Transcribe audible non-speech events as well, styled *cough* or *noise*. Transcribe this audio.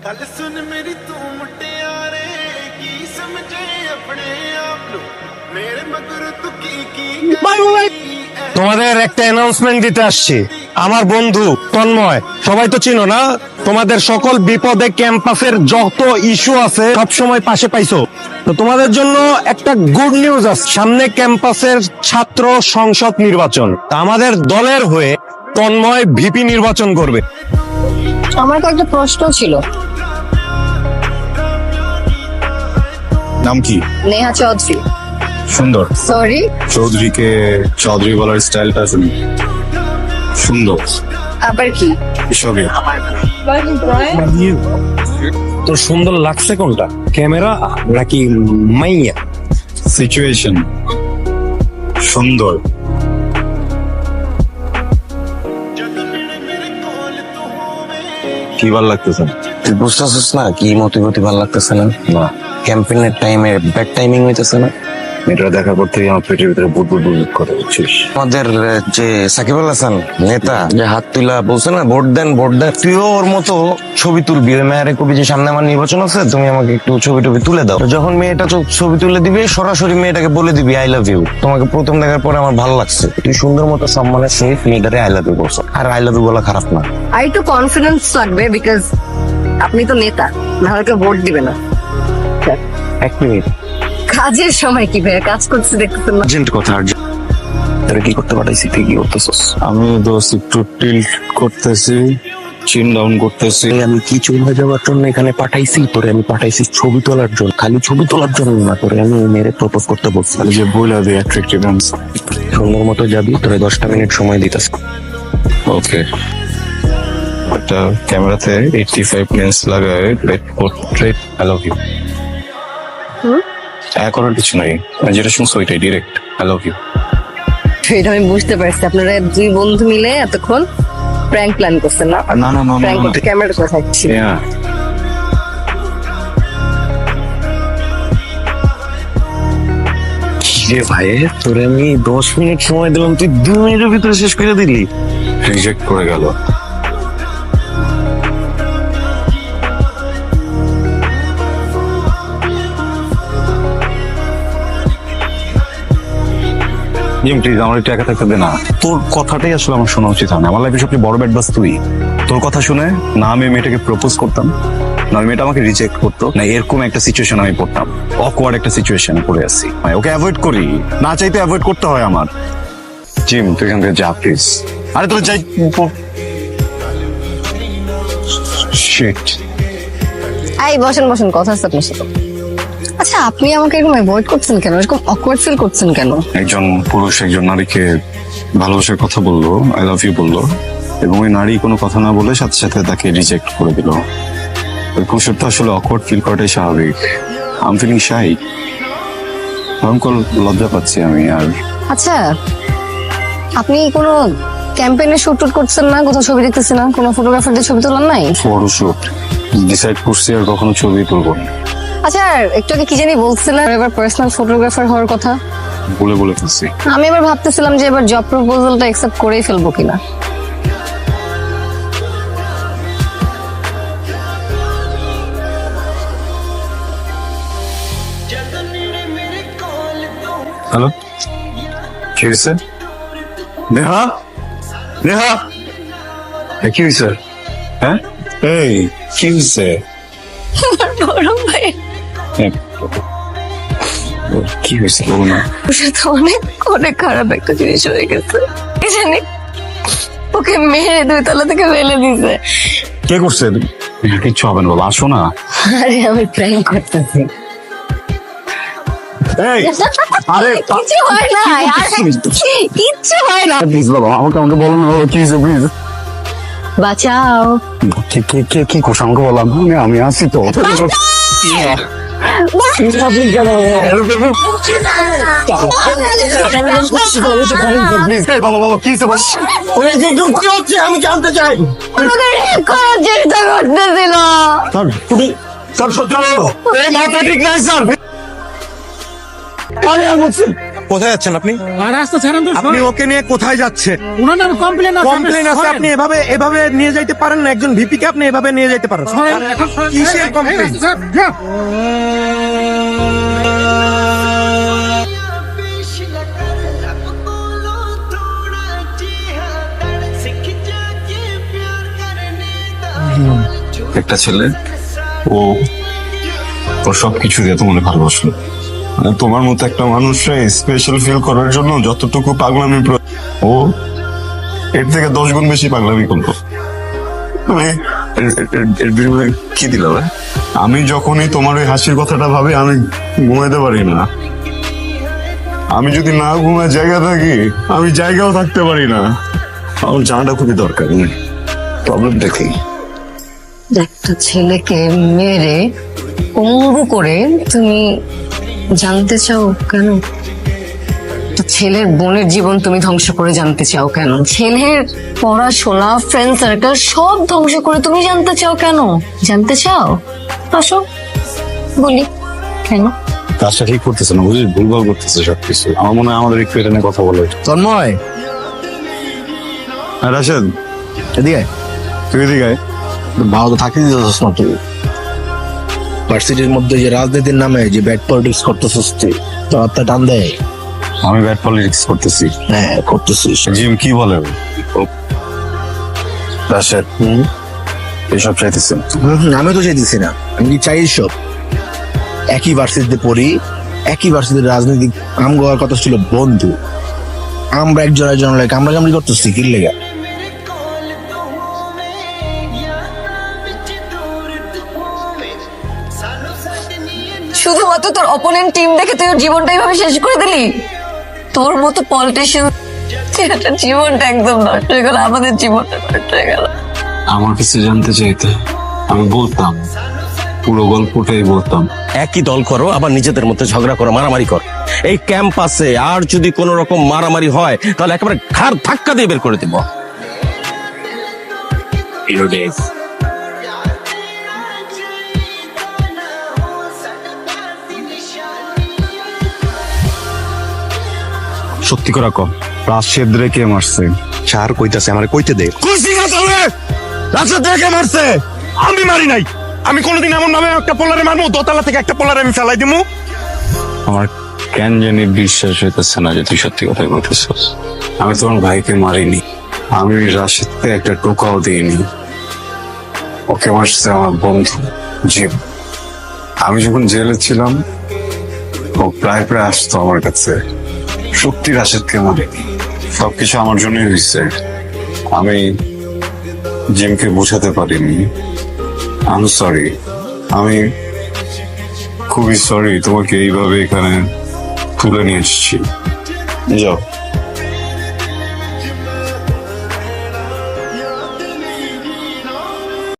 ਗੱਲ ਸੁਣ ਮੇਰੀ ਤੂੰ ਮੁਟਿਆਰੇ ਕੀ ਸਮਝੇ ਆਪਣੇ ਆਪ ਨੂੰ ਮੇਰੇ ਮਗਰ ਤੂੰ ਕੀ ਕੀ তোমাদের একটা অ্যানাউন্সমেন্ট দিতে আসছি আমার বন্ধু তন্ময় সবাই তো চিনো না তোমাদের সকল বিপদে ক্যাম্পাসের যত ইস্যু আছে সব সময় পাশে পাইছো তো তোমাদের জন্য একটা গুড নিউজ আছে সামনে ক্যাম্পাসের ছাত্র সংসদ নির্বাচন তা আমাদের দলের হয়ে তন্ময় ভিপি নির্বাচন করবে আমার তো একটা প্রশ্ন ছিল নাম কি? নেহা চৌধুরী। সুন্দর। সরি চৌধুরীকে চৌধুরী বলার স্টাইলটা শুনি। সুন্দর। আবার কি? এসবে তো সুন্দর লাগছে কোনটা? ক্যামেরা নাকি মাইয়া? সিচুয়েশন। সুন্দর। কি ভালো লাগতেছে? তুই বুঝতেছিস না কি মতিগতি ভালো লাগতেছে না? না। ক্যাম্পেইনের টাইমে ব্যাড টাইমিং হইতেছে না? এটা দেখার পর থেকে আমার পেটের ভিতরে বুট বুট বুট করে বুঝছিস আমাদের যে সাকিব আল হাসান নেতা যে হাত তুলা বলছে না ভোট দেন ভোট দেন তুইও ওর মতো ছবি তুলবি। ওই মেয়ের কবি যে সামনে আমার নির্বাচন আছে তুমি আমাকে একটু ছবি টবি তুলে দাও। যখন মেয়েটা ছবি তুলে দিবি সরাসরি মেয়েটাকে বলে দিবি আই লাভ ইউ তোমাকে প্রথম দেখার পরে আমার ভালো লাগছে। তুই সুন্দর মতো সম্মানের সহিত মেয়েটারে আই লাভ ইউ বলছো। আর আই লাভ ইউ বলা খারাপ না। আর একটু কনফিডেন্স লাগবে বিকজ আপনি তো নেতা না হলে কেউ ভোট দিবে না। এক মিনিট। কাজের সময় কি ভাইয়া? কাজ করতে দেখতেছেন না। আর্জেন্ট কথা আর্জেন্ট। তোরা কি করতে পাঠাইছি? তুই কি করতেছস আমি দোষ একটু টিল্ট করতেছি চিন ডাউন করতেছি। আমি কি চলে যাওয়ার জন্য এখানে পাঠাইছি? তোরে আমি পাঠাইছি ছবি তোলার জন্য। খালি ছবি তোলার জন্য না তোরে আমি মেরে প্রপোজ করতে বলছি। তাহলে যে বইলা দিয়ে অ্যাট্রাক্টিভ সুন্দর মতো যাবি তোরে দশটা মিনিট সময় দিতাস ওকে একটা ক্যামেরাতে এইটটি ফাইভ লেন্স লাগায় পোর্ট্রেট আই লাভ ইউ হ্যাঁ করার কিছু নাই। আমি যেটা শুনছো ওইটাই ডিরেক্ট আই লাভ ইউ এটা আমি বুঝতে পারছি। আপনারা দুই বন্ধু মিলে এতক্ষণ প্র্যাঙ্ক প্ল্যান করছেন না? না না না প্র্যাঙ্ক করতে ক্যামেরা কোথায় ছিল Yeah. রে ভাই তোরে আমি দশ মিনিট সময় দিলাম তুই দু মিনিটের ভিতরে শেষ করে দিলি। রিজেক্ট করে গেল। জিম প্লিজ আমার একটু একা থাকতে দে না। তোর কথাটাই আসলে আমার শোনা উচিত হয় না। আমার লাইফে সবচেয়ে বড় ব্যাড বাস তুই। তোর কথা শুনে না আমি মেয়েটাকে প্রপোজ করতাম, না মেয়েটা আমাকে রিজেক্ট করতো, না এরকম একটা সিচুয়েশন আমি পড়তাম। অকওয়ার্ড একটা সিচুয়েশনে পড়ে মানে ওকে অ্যাভয়েড করি। না চাইতে অ্যাভয়েড করতে হয় আমার। জিম তুই এখান থেকে যা প্লিজ আরে, তোর যাই শিট এই, বসেন বসেন, কথা আছে আপনার সাথে। আচ্ছা আপনি আমাকে এরকম অ্যাভয়েড করছেন কেন? এরকম অকওয়ার্ড ফিল করছেন কেন? একজন পুরুষ একজন নারীকে ভালোবাসার কথা বলল আই লাভ ইউ বলল এবং ওই নারী কোনো কথা না বলে সাথে সাথে তাকে রিজেক্ট করে দিল। ওই পুরুষের তো আসলে অকওয়ার্ড ফিল করাটাই স্বাভাবিক। আম ফিলিং শাই ভয়ঙ্কর লজ্জা পাচ্ছি আমি আর। আচ্ছা আপনি কোনো ক্যাম্পেইনে শুট টুট করছেন না? কোথাও ছবি দেখতেছেন না? কোনো ফটোগ্রাফারদের ছবি তোলার নাই? ফটোশুট ডিসাইড করছি আর কখনো ছবি তুলবো না। আচ্ছা আর একটু আগে কি জানি বলছিলেন এবার পার্সোনাল ফটোগ্রাফার হওয়ার কথা। বলে বলে ফেলছি। আমি এবার ভাবতেছিলাম যে এবার জব প্রপোজালটা অ্যাকসেপ্ট করেই ফেলব কিনা। হ্যালো কি হয়েছে নেহা? নেহা? কি হয়েছে হ্যাঁ? এই কি হয়েছে হ্যাঁ। কি হয়েছে বলো না। ওর সাথে অনেক অনেক খারাপ একটা জিনিস হয়ে গেছে। কি জানি? ওকে মেরে দুই তলা থেকে ফেলে দিছে। কে করছে? কিচ্ছু হবে না বাবা আসো না। আরে আমি প্র্যাঙ্ক করতেছি। আরে *laughs* কিছু হয় না কিচ্ছু হয় না। প্লিজ বাবা আমাকে আমাকে বলো না কি হয়েছে প্লিজ বাঁচাও। কে কে কে কি করছে? আমাকে বললাম আমি আমি আসি তো। প্লিজ বাবা বাবা কি হয়েছে আমি জানতে চাই। আমাকে রেপ করার চেষ্টা করতেছিল তুমি স্যার সহ্য এই মাথা ঠিক নাই স্যার। আরে বলছি কোথায় যাচ্ছেন আপনি? রাস্তা ছাড়েন তো আপনি ওকে নিয়ে কোথায় যাচ্ছেন? ওনার নামে কমপ্লেন আছে কমপ্লেন আছে আপনি এভাবে এভাবে নিয়ে যাইতে পারেন না একজন ভিপি কে আপনি এভাবে নিয়ে যাইতে পারেন। কিসের কমপ্লেন একটা ছেলে, ও ওর সব কিছু দিয়ে তোমাকে ভালোবাসলো। মানে তোমার মতো একটা মানুষরা স্পেশাল ফিল করার জন্য যতটুকু পাগলামি ও এর থেকে দশ গুণ বেশি পাগলামি করল। বিনিময়ে কি দিল আমি যখনই তোমার ওই হাসির কথাটা ভাবি, আমি ঘুমাইতে পারি না। আমি যদি না ঘুমায় জায়গা থাকি, আমি জায়গাও থাকতে পারি না। আমার জানাটা খুবই দরকার প্রবলেমটা কি একটা ছেলেকে মেরে পঙ্গু করে তুমি জানতে চাও কেন? ছেলের বোনের জীবন তুমি ধ্বংস করে জানতে চাও কেন? ছেলের পড়াশোনা ফ্রেন্ড সার্কেল সব ধ্বংস করে তুমি জানতে চাও কেন? জানতে চাও? আসো বলি কেন? কাজটা ঠিক করতেছে না বুঝলি? ভুলভাল করতেছে সবকিছু। আমার মনে হয় আমাদের একটু এটা নিয়ে কথা বলা। তন্ময়! হ্যাঁ রাশেদ? এদিকে তুই এদিকে আয়। ভালো তো থাকতে দিতেছিস না তুই ভার্সিটির মধ্যে যে রাজনীতির নামে যে ব্যাড পলিটিক্স করতেছিস তুই তোর হাতটা টান দেয়। আমি ব্যাড পলিটিক্স করতেছি। হ্যাঁ করতেছিস। জিম কি বলে? রাশেদ। এসব চাইতেছে আমি তো চাইতেছি না। আমি কি চাই সব। একই ভার্সিটিতে পড়ি একই ভার্সিটির রাজনৈতিক আম গোয়ার কথা ছিল বন্ধু। আমরা একজন একজন লাগে আমরা কেমন করতেছি কি লেগা শুধুমাত্র তোর অপোনেন্ট টিম দেখে তুই ওর জীবনটা এইভাবে শেষ করে দিলি? তোর মতো পলিটিশিয়ান জীবনটা একদম নষ্ট হয়ে গেল আমাদের জীবনটা নষ্ট হয়ে গেল। আমার কাছে জানতে চাইতে আমি বলতাম পুরো গল্পটাই বলতাম। একই দল করো আবার নিজেদের মধ্যে ঝগড়া করো মারামারি করো। এই ক্যাম্পাসে আর যদি কোনো রকম মারামারি হয় তাহলে একেবারে ঘাড় ধাক্কা দিয়ে বের করে দিব। সত্যি করে কম রাশেদ রে কে মারছে? চার কইতাছে আমার কইতে দে। খুশি না চলে রাশেদ দেখে মারছে? আমি মারি নাই। আমি কোনোদিন এমন ভাবে একটা পোলারে মারবো দোতলা থেকে একটা পোলারে আমি ফেলাই দিমু। আমার কেন জানি বিশ্বাস হইতেছে না যে তুই সত্যি কথাই বলতেছিস। আমি তোমার ভাইকে মারিনি। আমি রাশেদকে একটা টোকাও দিইনি। ওকে মারছে আমার বন্ধু জীব আমি যখন জেলে ছিলাম ও প্রায় প্রায় আসতো আমার কাছে। সত্যি রাশেদকে কেমন? সবকিছু আমার জন্যই হয়েছে আমি জিমকে বোঝাতে পারিনি। আমি সরি আমি খুবই সরি তোমাকে এইভাবে এখানে তুলে নিয়ে এসেছি। যাও।